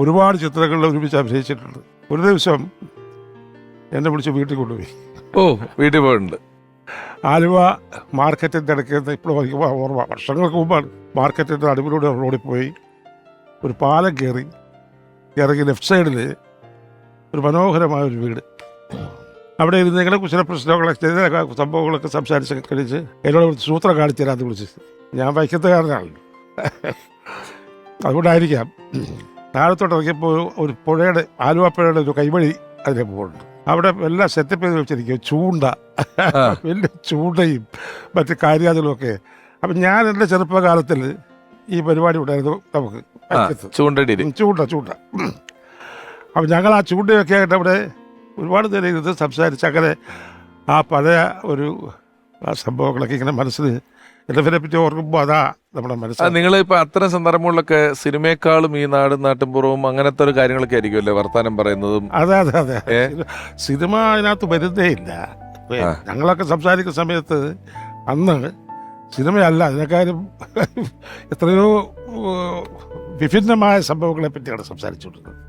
ഒരുപാട് ചിത്രങ്ങളിൽ ഒരുമിച്ച് അഭിനയിച്ചിട്ടുണ്ട്. ഒരു ദിവസം എന്നെ വിളിച്ച് വീട്ടിൽ കൊണ്ടുപോയി. ഓ വീട്ടിൽ പോയിട്ടുണ്ട്. ആലുവ മാർക്കറ്റിന്റെ ഇടയ്ക്ക് ഇപ്പോഴും ഓർമ്മ. വർഷങ്ങൾക്ക് മുമ്പാണ് മാർക്കറ്റിന്റെ നടുവിലൂടെ റോഡിൽ പോയി ഒരു പാലം കയറി ഇറങ്ങി ലെഫ്റ്റ് സൈഡിൽ ഒരു മനോഹരമായ ഒരു വീട്. അവിടെ ഇരുന്ന് ഇങ്ങനെ കുശല പ്രശ്നങ്ങളൊക്കെ ചില സംഭവങ്ങളൊക്കെ സംസാരിച്ച് കഴിച്ച് എന്നോട് ഒരു സൂത്രം കാണിച്ചു തരാമെന്ന് വിളിച്ച്. ഞാൻ വൈക്കത്തുകാരനാണല്ലോ അതുകൊണ്ടായിരിക്കാം. താഴത്തോട്ട് ഇറങ്ങിയപ്പോൾ ഒരു പുഴയുടെ ആലുവ പുഴയുടെ ഒരു കൈവഴി അതിലെ പോകുന്നുണ്ട് അവിടെ എല്ലാം സെറ്റപ്പ് ചെയ്ത് വെച്ചിരിക്കും ചൂണ്ട. വലിയ ചൂണ്ടയും മറ്റു കാര്യാതുകളും ഒക്കെ. അപ്പം ഞാൻ എന്റെ ചെറുപ്പകാലത്തിൽ ഈ പരിപാടി ഉണ്ടായിരുന്നു നമുക്ക്. ചൂണ്ട ചൂണ്ട ചൂണ്ട. അപ്പം ഞങ്ങൾ ആ ചൂണ്ടയൊക്കെ ആയിട്ട് അവിടെ ഒരുപാട് നേരം ഇരുന്ന് സംസാരിച്ച് അങ്ങനെ ആ പഴയ ഒരു ആ സംഭവങ്ങളൊക്കെ ഇങ്ങനെ മനസ്സിൽ എന്നെ പറ്റി ഓർക്കുമ്പോൾ അതാ നമ്മുടെ മനസ്സിൽ നിങ്ങൾ ഇപ്പൊ അത്തരം സന്ദർഭങ്ങളിലൊക്കെ സിനിമയെക്കാളും ഈ നാടും നാട്ടിൻപുറവും അങ്ങനത്തെ ഒരു കാര്യങ്ങളൊക്കെ ആയിരിക്കുമല്ലേ വർത്താനം പറയുന്നതും? അതെ അതെ അതെ? സിനിമ അതിനകത്ത് വരുന്നേ ഇല്ല. ഞങ്ങളൊക്കെ സംസാരിക്കുന്ന സമയത്ത് അന്ന് സിനിമയല്ല അതിനെക്കാരും എത്രയോ വിഭിന്നമായ സംഭവങ്ങളെ പറ്റിയാണ് സംസാരിച്ചുകൊണ്ടിരുന്നത്.